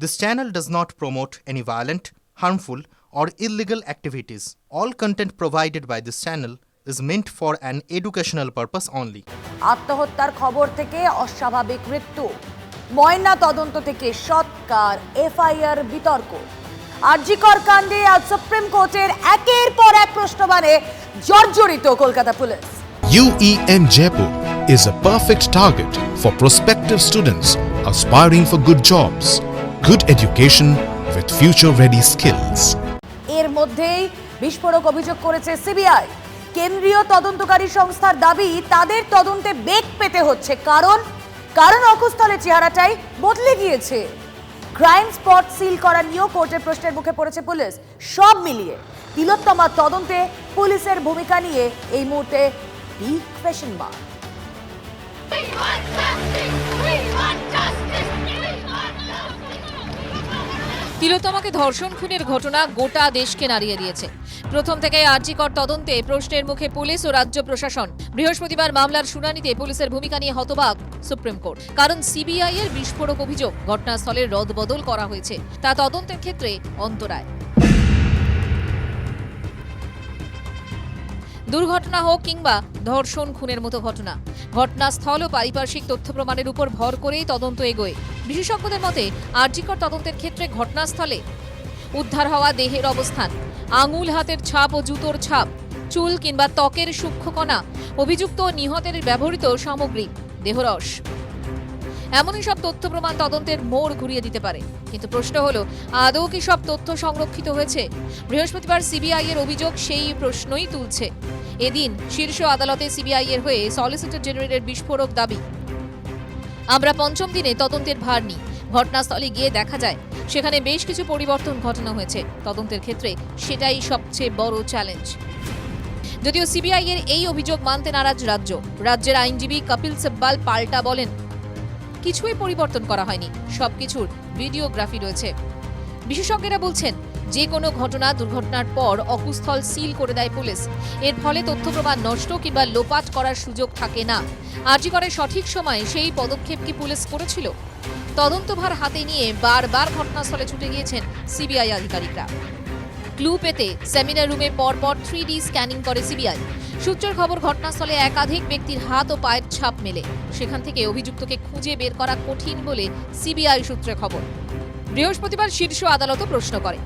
This channel does not promote any violent, harmful, or illegal activities. All content provided by this channel is meant for an educational purpose only. আত্মহত্যার খবর থেকে অস্বাভাবিক মৃত্যু ময়না তদন্ত থেকে সৎকার এফআইআর বিতর্ক আরজিকর কাণ্ডে আজ সুপ্রিম কোর্টের একের পর এক প্রশ্নবাণে জর্জরিত Kolkata police UEM Jaipur is a perfect target for prospective students aspiring for good jobs, good education with future ready skills. এর মধ্যেই বিস্ফোরক অভিযোগ করেছে সিবিআই। কেন্দ্রীয় তদন্তকারী সংস্থার দাবি তাদের তদন্তে বেগ পেতে হচ্ছে। কারণ কারণ অকুস্থলের চেহারাটাই বদলে গিয়েছে। ক্রাইম স্পট সিল করা নিয়েও কোর্টের প্রশ্নের মুখে পড়েছে পুলিশ। সব মিলিয়ে তিলোত্তমার তদন্তে পুলিশের ভূমিকা নিয়ে এই মুহূর্তে বিগ কোয়েশ্চেন মার্ক তিলোত্তমাকে ধর্ষণ খুনের ঘটনা গোটা দেশকে নাড়িয়ে দিয়েছে। প্রথম থেকে আর্জিকর তদন্তে প্রশ্নের মুখে পুলিশ ও রাজ্য প্রশাসন। বৃহস্পতিবার মামলার শুনানিতে পুলিশের ভূমিকা নিয়ে হতবাক সুপ্রিম কোর্ট। কারণ সিবিআই এর বিস্ফোরক অভিযোগ, ঘটনাস্থলের রদবদল করা হয়েছে। তা তদন্তের ক্ষেত্রে অন্তরায়। দুর্ঘটনা হোক কিংবা ধর্ষণ, খুনের মতো ঘটনা। ঘটনাস্থল ও পারিপার্শ্বিক তথ্য প্রমাণের উপর ভর করেই তদন্ত এগোয়। বিশেষজ্ঞদের মতে আর্জিকর তদন্তের ক্ষেত্রে ঘটনাস্থলে উদ্ধার হওয়া দেহের অবস্থান, আঙুল, হাতের ছাপ ও জুতোর ছাপ, চুল কিংবা ত্বকের সূক্ষ্মকণা অভিযুক্ত নিহতের ব্যবহৃত সামগ্রী দেহরস এমনই সব তথ্য প্রমাণ তদন্তের মোড় ঘুরিয়ে দিতে পারে। কিন্তু প্রশ্ন হলো, আদৌ কি সব তথ্য সংরক্ষিত হয়েছে? বৃহস্পতিবার সিবিআই এর অভিযোগ সেই প্রশ্নই তুলছে। এদিন শীর্ষ আদালতে সিবিআই এর হয়ে সলিসিটর জেনারেলের বিস্ফোরক দাবি। আমরা পঞ্চম দিনে তদন্তের ভার নিই। ঘটনাস্থলে গিয়ে দেখা যায়, সেখানে বেশ কিছু পরিবর্তন ঘটানো হয়েছে। তদন্তের ক্ষেত্রে সেটাই সবচেয়ে বড় চ্যালেঞ্জ যদিও সিবিআই এর এই অভিযোগ মানতে নারাজ রাজ্য, রাজ্যের আইনজীবী কপিল সিব্বাল পাল্টা বলেন, কিছুই পরিবর্তন করা হয়নি, সবকিছুর ভিডিওগ্রাফি রয়েছে। বিশেষজ্ঞরা বলছেন যে কোনো ঘটনা দুর্ঘটনার পর অকুস্থল সিল করে দেয় পুলিশ। এর ফলে তথ্য প্রমাণ নষ্ট কিংবা লোপাট করার সুযোগ থাকে না। আর্যিকরের সঠিক সময়ে সেই পদক্ষেপ কি পুলিশ করেছিল? তদন্তভার হাতে নিয়ে বারবার ঘটনাস্থলে ছুটে গিয়েছেন সিবিআই আধিকারিকরা। ক্লু পেতে সেমিনার রুমে পরপর থ্রি ডি স্ক্যানিং করে সিবিআই। সূত্রের খবর, ঘটনাস্থলে একাধিক ব্যক্তির হাত ও পায়ের ছাপ মেলে। সেখান থেকে অভিযুক্তকে খুঁজে বের করা কঠিন বলে সিবিআই সূত্রে খবর। বৃহস্পতিবার শীর্ষ আদালতও প্রশ্ন করে।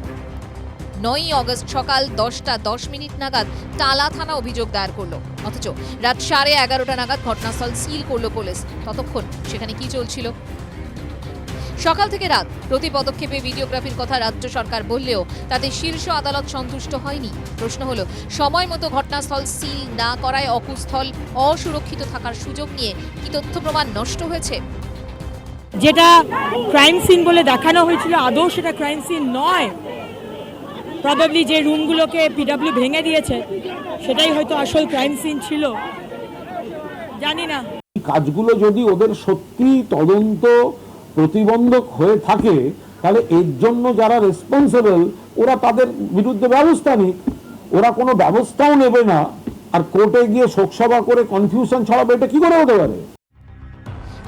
নয়ই অগস্ট সকাল দশটা দশ মিনিট নাগাদ টালা থানা অভিযোগ দায়ের করল। অথচ রাত সাড়ে এগারোটা নাগাদ ঘটনাস্থল সিল করল পুলিশ। ততক্ষণ সেখানে কি চলছিল? সকাল থেকে রাত প্রতি পদক্ষেপে ভিডিওগ্রাফির কথা রাজ্য সরকার বললেও তাতে শীর্ষ আদালত সন্তুষ্ট হয়নি। প্রশ্ন হলো, সময় মতো ঘটনাস্থল সিল না করায় অকুস্থল, অসুরক্ষিত থাকার সুযোগ নিয়ে কি তথ্য প্রমাণ নষ্ট হয়েছে? যেটা ক্রাইম সিন বলে দেখানো হয়েছিল, আদৌ সেটা ক্রাইম সিন নয়। প্রবাবলি যে রুমগুলোকে পিডাব্লিউ ভেঙে দিয়েছে, সেটাই হয়তো আসল ক্রাইম সিন ছিল। জানি না। কাজগুলো যদি ওদের সত্যি তদন্ত প্রতিবন্ধক হয়ে থাকে, তাহলে এর জন্য যারা রেসপন্সিবল ওরা তাদের বিরুদ্ধে ব্যবস্থা নিক। ওরা কোনো ব্যবস্থাও নেবে না। আর কোর্টে গিয়ে শোকসভা করে কনফিউশন ছড়াবে, এটা কি করে হতে পারে?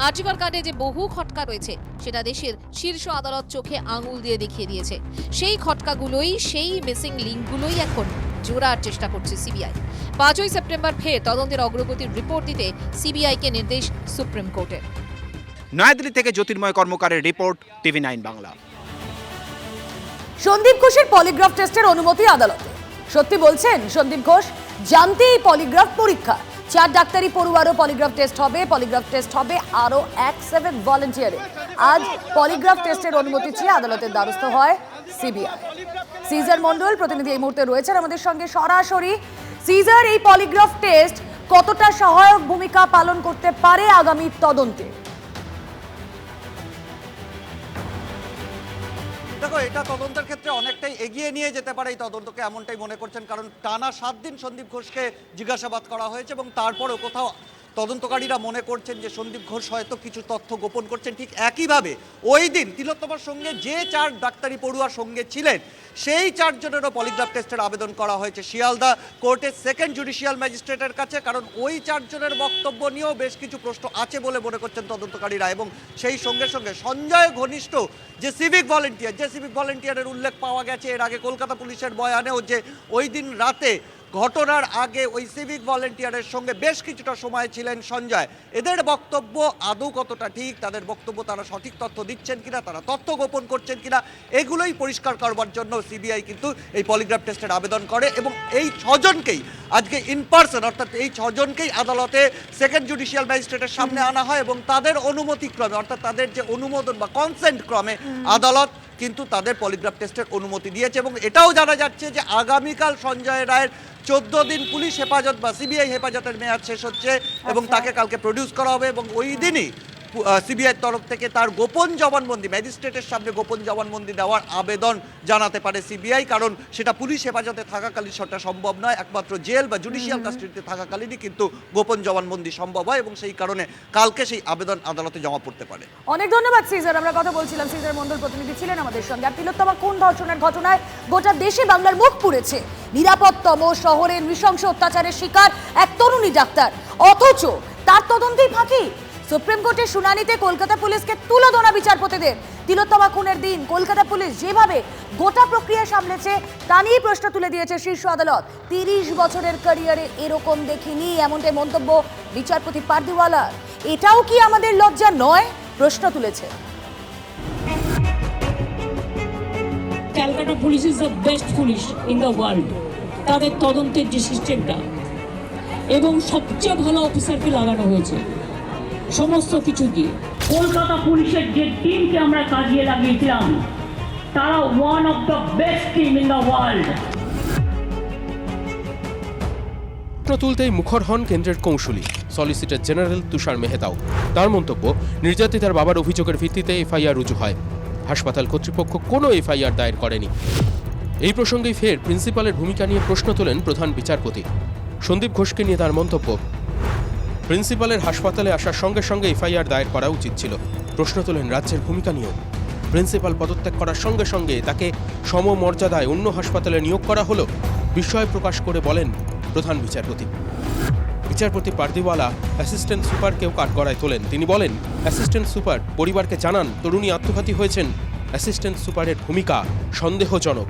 আর্যিকর কাণ্ডে যে বহু খটকা রয়েছে সেটা দেশের শীর্ষ আদালত চোখে আঙুল দিয়ে দেখিয়ে দিয়েছে। সেই খটকাগুলোই সেই মিসিং লিঙ্কগুলোই এখন জোড়ার চেষ্টা করছে সিবিআই পাঁচই সেপ্টেম্বর ফের তদন্তের অগ্রগতির রিপোর্ট দিতে সিবিআইকে নির্দেশ সুপ্রিম কোর্টের। নয়াদিল্লি থেকে Jyotirmoy কর্মকারের report TV nine Bangla. Sandip ঘোষের পলিগ্রাফ টেস্টের অনুমতি আদালতে। সত্যি বলছেন সন্দীপ ঘোষ জানতে এই পলিগ্রাফ পরীক্ষা চার ডাক্তারি পড়ুয়ারও পলিগ্রাফ টেস্ট হবে। পলিগ্রাফ টেস্ট হবে আরও এক সেভেন ভলেন্টিয়ারে আজ পলিগ্রাফ টেস্টের অনুমতি চেয়ে আদালতের দ্বারস্থ হয় সিবিআই সিজার মন্ডল প্রতিনিধি এই মুহূর্তে রয়েছেন আমাদের সঙ্গে সরাসরি। সিজার এই পলিগ্রাফ টেস্ট কতটা সহায়ক ভূমিকা পালন করতে পারে আগামী তদন্তে? এটা তদন্তের ক্ষেত্রে অনেকটাই এগিয়ে নিয়ে যেতে পারে এই তদন্তকে এমনটাই মনে করছেন, কারণ টানা সাত দিন সন্দীপ ঘোষকে জিজ্ঞাসাবাদ করা হয়েছে এবং তারপরেও কোথাও তদন্তকারীরা মনে করছেন যে সন্দীপ ঘোষ হয়তো কিছু তথ্য গোপন করছেন। ঠিক একইভাবে ওই দিন তিলোত্তমার সঙ্গে যে চার ডাক্তারি পড়ুয়ার সঙ্গে ছিলেন, সেই চারজনেরও পলিগ্রাফ টেস্টের আবেদন করা হয়েছে শিয়ালদা কোর্টের সেকেন্ড জুডিশিয়াল ম্যাজিস্ট্রেটের কাছে, কারণ ওই চারজনের বক্তব্য নিয়েও বেশ কিছু প্রশ্ন আছে বলে মনে করছেন তদন্তকারীরা এবং সেই সঙ্গে সঙ্গে সঞ্জয় ঘনিষ্ঠ যে সিভিক ভলেন্টিয়ার যে সিভিক ভলেন্টিয়ারের উল্লেখ পাওয়া গেছে এর আগে কলকাতা পুলিশের বয়ানেও যে ওই দিন রাতে ঘটনার আগে ওই সিভিক ভলেন্টিয়ারের সঙ্গে বেশ কিছুটা সময় ছিলেন সঞ্জয়। এদের বক্তব্য আদৌ কতটা ঠিক তাদের বক্তব্য তারা সঠিক তথ্য দিচ্ছেন কিনা তারা তথ্য গোপন করছেন কিনা এগুলোই পরিষ্কার করবার জন্য সিবিআই কিন্তু এই পলিগ্রাফ টেস্টের আবেদন করে এবং এই ছজনকেই আজকে ইন পার্সন অর্থাৎ এই ছজনকেই আদালতে সেকেন্ড জুডিশিয়াল ম্যাজিস্ট্রেটের সামনে আনা হয় এবং তাদের অনুমতি ক্রমে অর্থাৎ তাদের যে অনুমোদন বা কনসেন্ট ক্রমে আদালত কিন্তু তাদের পলিগ্রাফ টেস্টের অনুমতি দিয়েছে এবং এটাও জানা যাচ্ছে যে আগামীকাল সঞ্জয় রায়ের চোদ্দ দিন পুলিশ হেফাজত বা সিবিআই হেফাজতের মেয়াদ শেষ হচ্ছে এবং তাকে কালকে প্রডিউস করা হবে এবং ওই দিনই সিবিআইয়ের তরফ থেকে তার গোপন জবানবন্দি ম্যাজিস্ট্রেটের সামনে গোপন জবানবন্দি দেওয়ার আবেদন জানাতে পারে সিবিআই কারণ সেটা পুলিশ হেফাজতে থাকাকালীন সেটা সম্ভব নয়। একমাত্র জেল বা জুডিশিয়াল কাস্টডিতে থাকাকালীনই কিন্তু গোপন জবানবন্দি সম্ভব হয় এবং সেই কারণে কালকে সেই আবেদন আদালতে জমা পড়তে পারে। অনেক ধন্যবাদ সিজার। আমরা কথা বলছিলাম সিজার মন্ডল প্রতিনিধি ছিলেন আমাদের সঙ্গে। আর তিলোত্তমা কোন ধর্ষণের ঘটনায় গোটা দেশে বাংলার মুখ পুড়েছে? নিরাপত্তম শহরের নৃশংস অত্যাচারের শিকার এক তরুণী ডাক্তার। অথচ তার তদন্তেই ফাঁকি। সুপ্রিম কোর্টের শুনানিতে কলকাতা পুলিশকে তুলোধনা বিচারপতিদের। তিলোত্তমা খুনের দিন কলকাতা পুলিশ যেভাবে গোটা প্রক্রিয়া সামলেছে, তা নিয়েই প্রশ্ন তুলে দিয়েছে শীর্ষ আদালত। তিরিশ বছরের ক্যারিয়ারে এরকম দেখিনি, এমনটাই মন্তব্য বিচারপতি পার্দিওয়ালার এটাও কি আমাদের লজ্জা নয়? প্রশ্ন তুলেছে। Calcutta police is the best police in the world তাদের তদন্তের যে সিস্টেমটা। এবং সবচেয়ে ভালো অফিসারকে লাগানো হয়েছে। সমস্ত কিছু দিয়ে। কলকাতা পুলিশের যে টিমকে আমরা কাজিয়ে লাগিয়েছিলাম তারা one of the best team in the world প্রশ্ন তুলতেই মুখর হন কেন্দ্রের কৌশলী সলিসিটর জেনারেল তুষার মেহতাও। তার মন্তব্য নির্যাতিতার বাবার অভিযোগের ভিত্তিতে এফআইআর রুজু হয়। হাসপাতাল কর্তৃপক্ষ কোনো এফআইআর দায়ের করেনি। এই প্রসঙ্গেই ফের প্রিন্সিপালের ভূমিকা নিয়ে প্রশ্ন তোলেন প্রধান বিচারপতি। সন্দীপ ঘোষকে নিয়ে তার মন্তব্য প্রিন্সিপালের হাসপাতালে আসার সঙ্গে সঙ্গে এফআইআর দায়ের করা উচিত ছিল। প্রশ্ন তোলেন রাজ্যের ভূমিকা নিয়েও। প্রিন্সিপাল পদত্যাগ করার সঙ্গে সঙ্গে তাকে সমমর্যাদায় অন্য হাসপাতালে নিয়োগ করা হলো, বিস্ময় প্রকাশ করে বলেন প্রধান বিচারপতি। বিচারপতি পার্দিওয়ালা অ্যাসিস্ট্যান্ট সুপারকেও কাঠগড়ায় তোলেন। তিনি বলেন, অ্যাসিস্ট্যান্ট সুপার পরিবারকে জানান, তরুণী আত্মঘাতী হয়েছেন। অ্যাসিস্ট্যান্ট সুপারের ভূমিকা সন্দেহজনক।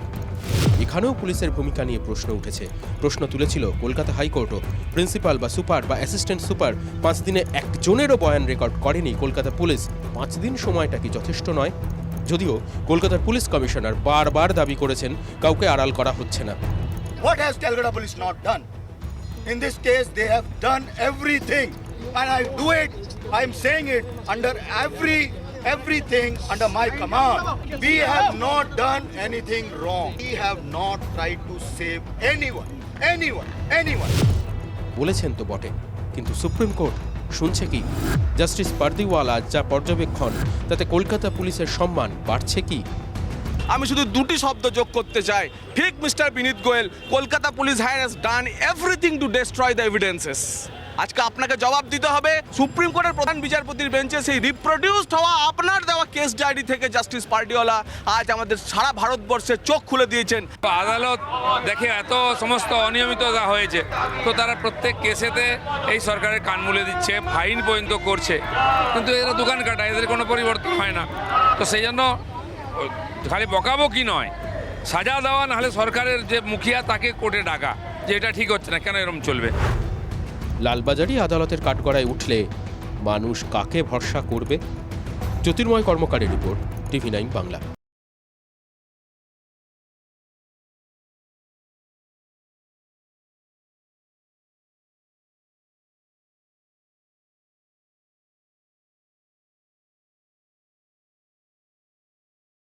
এখানেও পুলিশের ভূমিকা নিয়ে প্রশ্ন উঠেছে। প্রশ্ন তুলেছিল কলকাতা হাইকোর্টও। প্রিন্সিপাল বা সুপার বা অ্যাসিস্ট্যান্ট সুপার পাঁচ দিনে একজনেরও বয়ান রেকর্ড করেনি কলকাতা পুলিশ। পাঁচ দিন সময়টা কি যথেষ্ট নয়? যদিও কলকাতার পুলিশ কমিশনার বারবার দাবি করেছেন কাউকে আড়াল করা হচ্ছে না। What has Calcutta Police not done? In this case, they have done everything, and I do it. I'm saying it under every everything under my command. We have not done anything wrong. We have not tried to save anyone, anyone, anyone. বলেছেন তো বটে কিন্তু supreme court শুনছে কি justice Pardiwala যা পর্যবেক্ষণ তাতে কলকাতা পুলিশের সম্মান বাড়ছে কি আমি শুধু দুটি শব্দ যোগ করতে চাই ঠিক mister Vineet Goyal Kolkata police has done everything to destroy the evidences আজকে আপনাকে জবাব দিতে হবে সুপ্রিম কোর্টের প্রধান বিচারপতির বেঞ্চে সেই রিপ্রডিউসড হওয়া আপনার দেওয়া কেস ডায়েরি থেকে জাস্টিস পার্টিওয়ালা আজ আমাদের সারা ভারতবর্ষের চোখ খুলে দিয়েছেন। আদালত দেখে এত সমস্ত অনিয়মিততা হয়েছে, তো তারা প্রত্যেক কেসেতে এই সরকারের কান মুলে দিচ্ছে, ফাইন পর্যন্ত করছে। কিন্তু এরা দোকান কাটা, এদের কোনো পরিবর্তন হয় না। তো সেই জন্য খালি বকাবকি নয়, সাজা দেওয়া নাহলে সরকারের যে মুখিয়া তাকে কোর্টে ডাকা, যে এটা ঠিক হচ্ছে না, কেন এরম চলবে? লালবাজারি আদালতের কাঠগড়ায় উঠলে মানুষ কাকে ভরসা করবে? জ্যোতির্ময় কর্মকারের রিপোর্ট টিভি নাইন বাংলা।